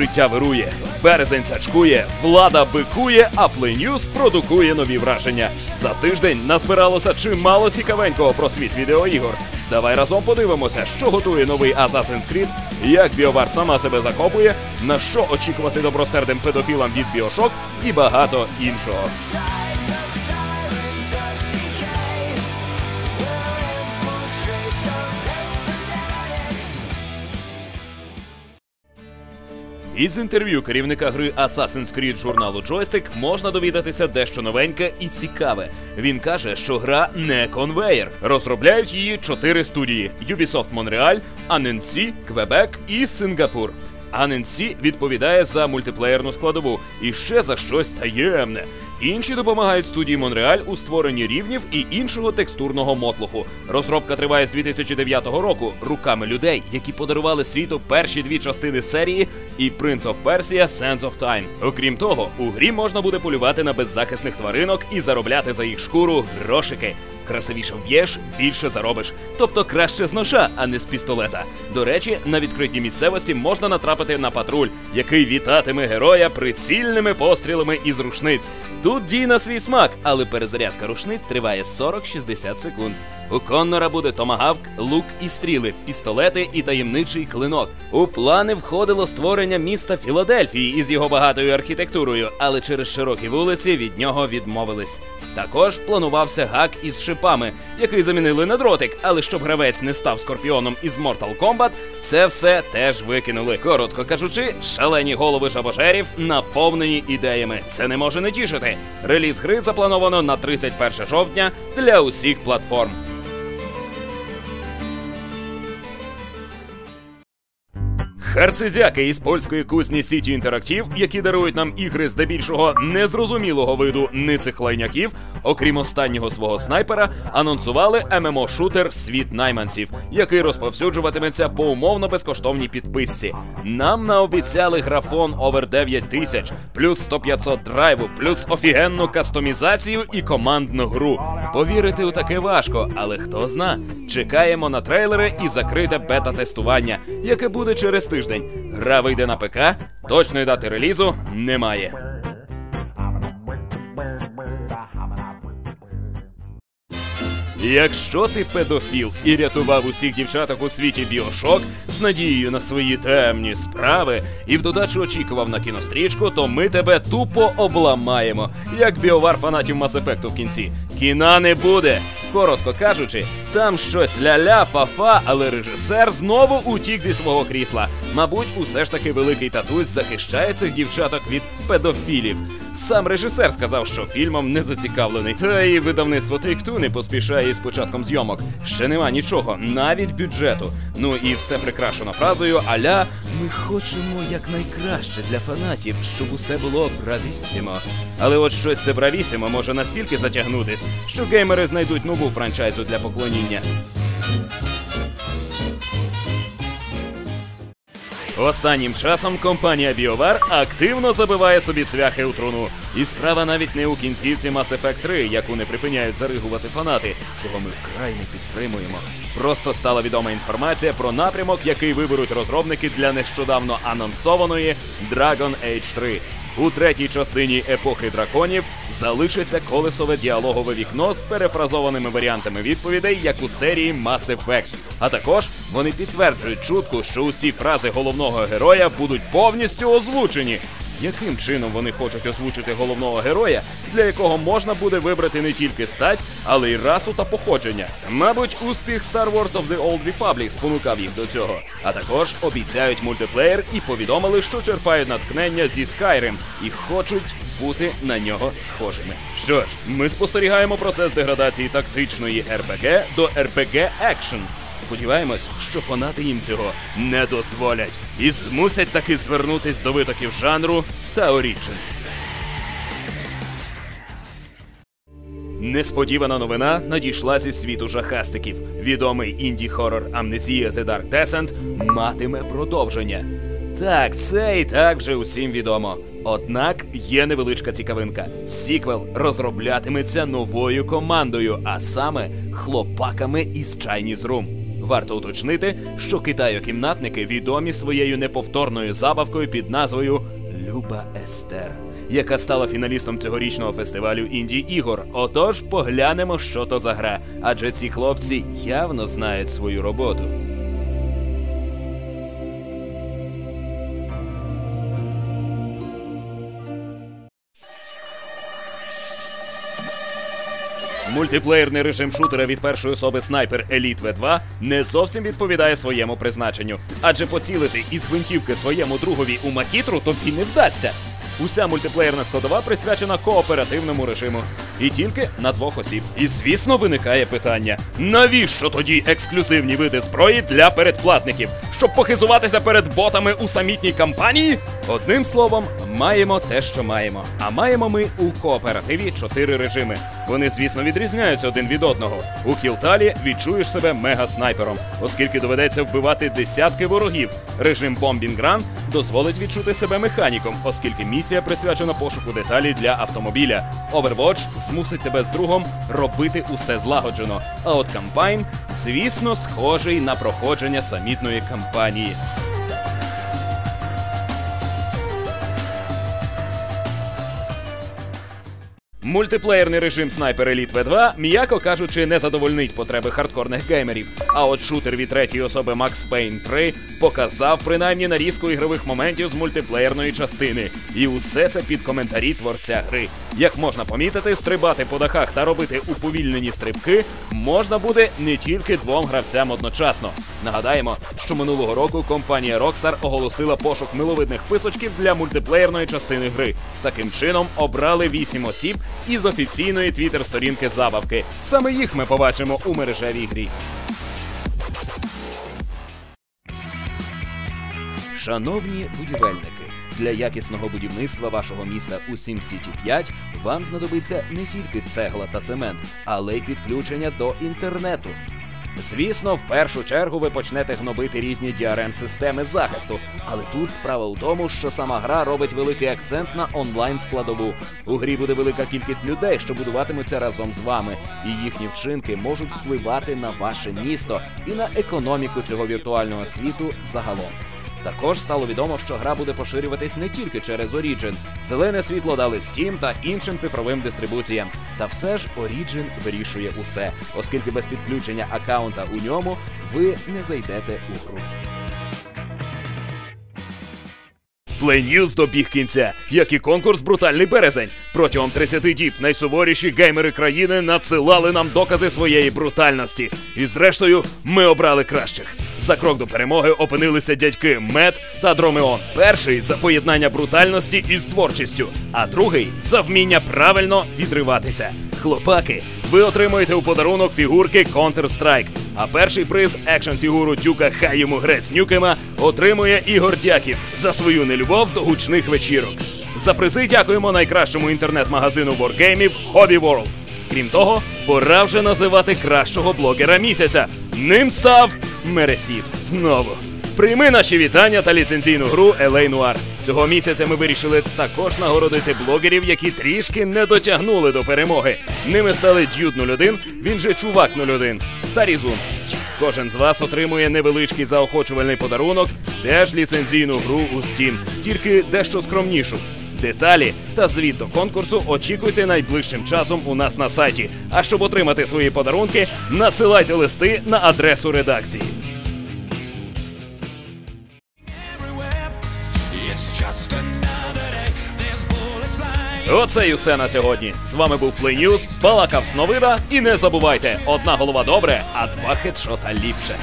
життя вирує. Березень сачкує, влада бикує, а Play продукує нові враження. За тиждень назбиралося чимало цікавенького про світ відеоігор. Давай разом подивимося, що готує новий Assassin's Creed, як Біовар сама себе закопує, на що очікувати добросердим педофілам від Біошок і багато іншого. Із інтерв'ю керівника гри Assassin's Creed журналу Joystick можна довідатися дещо новеньке і цікаве. Він каже, що гра не конвеєр. Розробляють її чотири студії: Ubisoft Montreal, Annecy, Quebec і Сингапур. Annecy відповідає за мультиплеєрну складову і ще за щось таємне. Інші допомагають студії Монреаль у створенні рівнів і іншого текстурного мотлуху. Розробка триває з 2009 року руками людей, які подарували світу перші дві частини серії і Prince of Persia Sands of Time. Окрім того, у грі можна буде полювати на беззахисних тваринок і заробляти за їх шкуру грошики. Красивіше вб'єш, більше заробиш. Тобто краще з ножа, а не з пістолета. До речі, на відкритій місцевості можна натрапити на патруль, який вітатиме героя прицільними пострілами із рушниць. Тут дій на свій смак, але перезарядка рушниць триває 40-60 секунд. У Коннора буде томагавк, лук і стріли, пістолети і таємничий клинок. У плани входило створення міста Філадельфії із його багатою архітектурою, але через широкі вулиці від нього відмовились. Також планувався гак із шипами, який замінили на дротик, але щоб гравець не став скорпіоном із Mortal Kombat, це все теж викинули. Коротко кажучи, шалені голови шабожерів наповнені ідеями. Це не може не тішити. Реліз гри заплановано на 31 жовтня для усіх платформ. Харцизяки із польської кузні Сіті Інтерактив, які дарують нам ігри здебільшого незрозумілого виду ницих лайняків, окрім останнього свого снайпера, анонсували ММО-шутер Світ найманців, який розповсюджуватиметься по умовно безкоштовній підписці. Нам наобіцяли графон over 9000, плюс 100-500 драйву, плюс офігенну кастомізацію і командну гру. Повірити у таке важко, але хто зна. Чекаємо на трейлери і закрите бета-тестування, яке буде через тиждень. Гра вийде на ПК, точної дати релізу немає. Якщо ти педофіл і рятував усіх дівчаток у світі Біошок з надією на свої темні справи і в додачу очікував на кінострічку, то ми тебе тупо обламаємо, як біовар фанатів Mass Effect в кінці. Кіна не буде. Коротко кажучи, там щось ля-ля, фа-фа, але режисер знову утік зі свого крісла. Мабуть, усе ж таки великий татусь захищає цих дівчаток від педофілів. Сам режисер сказав, що фільмом не зацікавлений. Та і видавництво Take-Two не поспішає із початком зйомок. Ще нема нічого, навіть бюджету. Ну і все прикрашено фразою аля ми хочемо якнайкраще для фанатів, щоб усе було бравісімо. Але от щось це бравісімо може настільки затягнутись, що геймери знайдуть нову франчайзу для поклоніння. Останнім часом компанія BioWare активно забиває собі цвяхи у труну. І справа навіть не у кінцівці Mass Effect 3, яку не припиняють заригувати фанати, чого ми вкрай не підтримуємо. Просто стала відома інформація про напрямок, який виберуть розробники для нещодавно анонсованої Dragon Age 3. У третій частині епохи драконів залишиться колесове діалогове вікно з перефразованими варіантами відповідей, як у серії Mass Effect. А також вони підтверджують чутку, що усі фрази головного героя будуть повністю озвучені. Яким чином вони хочуть озвучити головного героя, для якого можна буде вибрати не тільки стать, але й расу та походження? Мабуть, успіх Star Wars of the Old Republic спонукав їх до цього. А також обіцяють мультиплеєр і повідомили, що черпають натхнення зі Skyrim і хочуть бути на нього схожими. Що ж, ми спостерігаємо процес деградації тактичної RPG до RPG Action. Сподіваємось, що фанати їм цього не дозволять і змусять таки звернутись до витоків жанру та Origins. Несподівана новина надійшла зі світу жахастиків. Відомий інді хорор Amnesia The Dark Descent матиме продовження. Так, це і так вже усім відомо. Однак є невеличка цікавинка. Сіквел розроблятиметься новою командою, а саме хлопаками із Chinese Room. Варто уточнити, що китайо-кімнатники відомі своєю неповторною забавкою під назвою Люба Естер, яка стала фіналістом цьогорічного фестивалю інді ігор. Отож, поглянемо, що то за гра, адже ці хлопці явно знають свою роботу. Мультиплеєрний режим шутера від першої особи снайпер Elite V2 не зовсім відповідає своєму призначенню, адже поцілити із гвинтівки своєму другові у макітру тобі не вдасться. Уся мультиплеєрна складова присвячена кооперативному режиму і тільки на двох осіб. І звісно, виникає питання: навіщо тоді ексклюзивні види зброї для передплатників? Щоб похизуватися перед ботами у самітній кампанії? Одним словом, маємо те, що маємо. А маємо ми у кооперативі чотири режими. Вони, звісно, відрізняються один від одного. У кілталі відчуєш себе мега-снайпером, оскільки доведеться вбивати десятки ворогів. Режим Run дозволить відчути себе механіком, оскільки місія присвячена пошуку деталі для автомобіля. Overwatch змусить тебе з другом робити усе злагоджено. А от кампайн, звісно, схожий на проходження самітної кампанії. Мультиплеєрний режим Sniper Elite V2, м'яко кажучи, не задовольнить потреби хардкорних геймерів. А от шутер від третьої особи Max Payne 3 показав принаймні нарізку ігрових моментів з мультиплеєрної частини. І усе це під коментарі творця гри. Як можна помітити, стрибати по дахах та робити уповільнені стрибки можна буде не тільки двом гравцям одночасно. Нагадаємо, що минулого року компанія Rockstar оголосила пошук миловидних писочків для мультиплеєрної частини гри. Таким чином обрали 8 осіб із офіційної твіттер-сторінки забавки. Саме їх ми побачимо у мережевій грі. Шановні будівельники, для якісного будівництва вашого міста у SimCity 5 вам знадобиться не тільки цегла та цемент, але й підключення до інтернету. Звісно, в першу чергу ви почнете гнобити різні DRM-системи захисту, але тут справа у тому, що сама гра робить великий акцент на онлайн складову. У грі буде велика кількість людей, що будуватимуться разом з вами, і їхні вчинки можуть впливати на ваше місто і на економіку цього віртуального світу загалом. Також стало відомо, що гра буде поширюватись не тільки через Origin. Зелене світло дали Steam та іншим цифровим дистрибуціям. Та все ж Origin вирішує усе, оскільки без підключення аккаунта у ньому ви не зайдете у гру. News добіг кінця, як і конкурс Брутальний березень. Протягом 30 діб найсуворіші геймери країни надсилали нам докази своєї брутальності. І зрештою, ми обрали кращих. За крок до перемоги опинилися дядьки Мед та Дромеон. Перший за поєднання брутальності із творчістю, а другий за вміння правильно відриватися. Хлопаки, ви отримуєте у подарунок фігурки Counter-Strike. А перший приз екшн фігуру Дюка Хай йому грець Нюкема отримує Ігор Дяків за свою нелюбов до гучних вечірок. За призи дякуємо найкращому інтернет-магазину воргеймів Hobby World. Крім того, пора вже називати кращого блогера місяця. Ним став Мересів. Знову. Прийми наші вітання та ліцензійну гру LA Noir. Цього місяця ми вирішили також нагородити блогерів, які трішки не дотягнули до перемоги. Ними стали Дюд 01, він же Чувак 01 та Різун. Кожен з вас отримує невеличкий заохочувальний подарунок, теж ліцензійну гру у Steam, тільки дещо скромнішу. Деталі та звіт до конкурсу очікуйте найближчим часом у нас на сайті. А щоб отримати свої подарунки, надсилайте листи на адресу редакції. Оце й усе на сьогодні. З вами був Play News, балакав Сновида. І не забувайте, одна голова добре, а два хедшота ліпше.